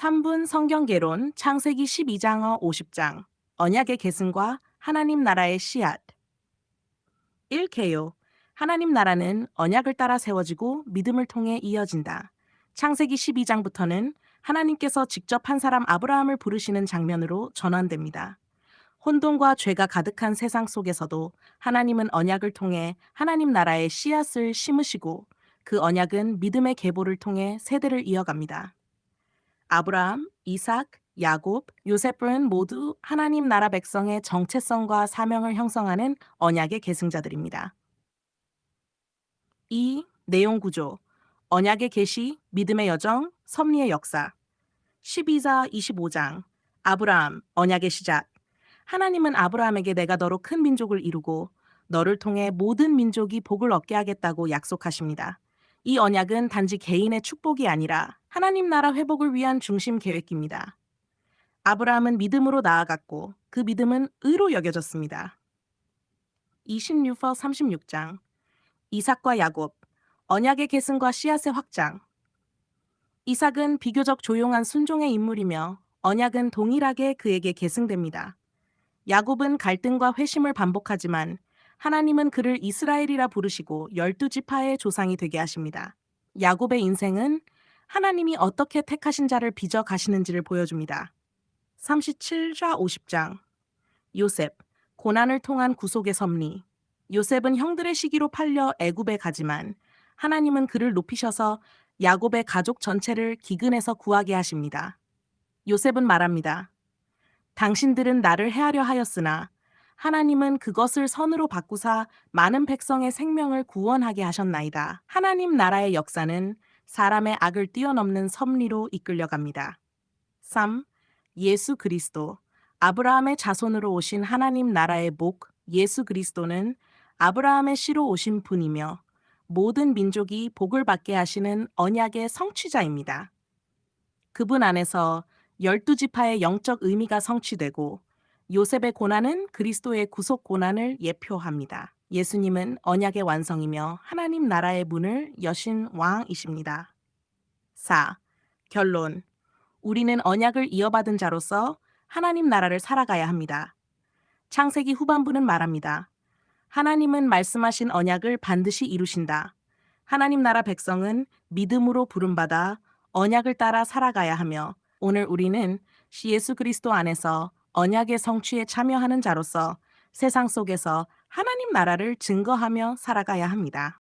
3분 성경개론 창세기 12장어 50장 언약의 계승과 하나님 나라의 씨앗 1개요 하나님 나라는 언약을 따라 세워지고 믿음을 통해 이어진다. 창세기 12장부터는 하나님께서 직접 한 사람 아브라함을 부르시는 장면으로 전환됩니다. 혼돈과 죄가 가득한 세상 속에서도 하나님은 언약을 통해 하나님 나라의 씨앗을 심으시고 그 언약은 믿음의 계보를 통해 세대를 이어갑니다. 아브라함, 이삭, 야곱, 요셉은 모두 하나님 나라 백성의 정체성과 사명을 형성하는 언약의 계승자들입니다. 2. 내용 구조 언약의 계시, 믿음의 여정, 섭리의 역사 12자 25장 아브라함, 언약의 시작 하나님은 아브라함에게 내가 너로 큰 민족을 이루고 너를 통해 모든 민족이 복을 얻게 하겠다고 약속하십니다. 이 언약은 단지 개인의 축복이 아니라 하나님 나라 회복을 위한 중심 계획입니다. 아브라함은 믿음으로 나아갔고 그 믿음은 의로 여겨졌습니다. 26서 36장 이삭과 야곱 언약의 계승과 씨앗의 확장 이삭은 비교적 조용한 순종의 인물이며 언약은 동일하게 그에게 계승됩니다. 야곱은 갈등과 회심을 반복하지만 하나님은 그를 이스라엘이라 부르시고 열두 지파의 조상이 되게 하십니다. 야곱의 인생은 하나님이 어떻게 택하신 자를 빚어 가시는지를 보여줍니다. 37자 50장 요셉 고난을 통한 구속의 섭리 요셉은 형들의 시기로 팔려 애굽에 가지만 하나님은 그를 높이셔서 야곱의 가족 전체를 기근에서 구하게 하십니다. 요셉은 말합니다. 당신들은 나를 해하려 하였으나 하나님은 그것을 선으로 바꾸사 많은 백성의 생명을 구원하게 하셨나이다. 하나님 나라의 역사는 사람의 악을 뛰어넘는 섭리로 이끌려갑니다. 3. 예수 그리스도 아브라함의 자손으로 오신 하나님 나라의 목 예수 그리스도는 아브라함의 씨로 오신 분이며 모든 민족이 복을 받게 하시는 언약의 성취자입니다. 그분 안에서 열두 지파의 영적 의미가 성취되고 요셉의 고난은 그리스도의 구속 고난을 예표합니다. 예수님은 언약의 완성이며 하나님 나라의 문을 여신 왕이십니다. 4. 결론. 우리는 언약을 이어받은 자로서 하나님 나라를 살아가야 합니다. 창세기 후반부는 말합니다. 하나님은 말씀하신 언약을 반드시 이루신다. 하나님 나라 백성은 믿음으로 부름받아 언약을 따라 살아가야 하며 오늘 우리는 예수 그리스도 안에서 언약의 성취에 참여하는 자로서 세상 속에서 하나님 나라를 증거하며 살아가야 합니다.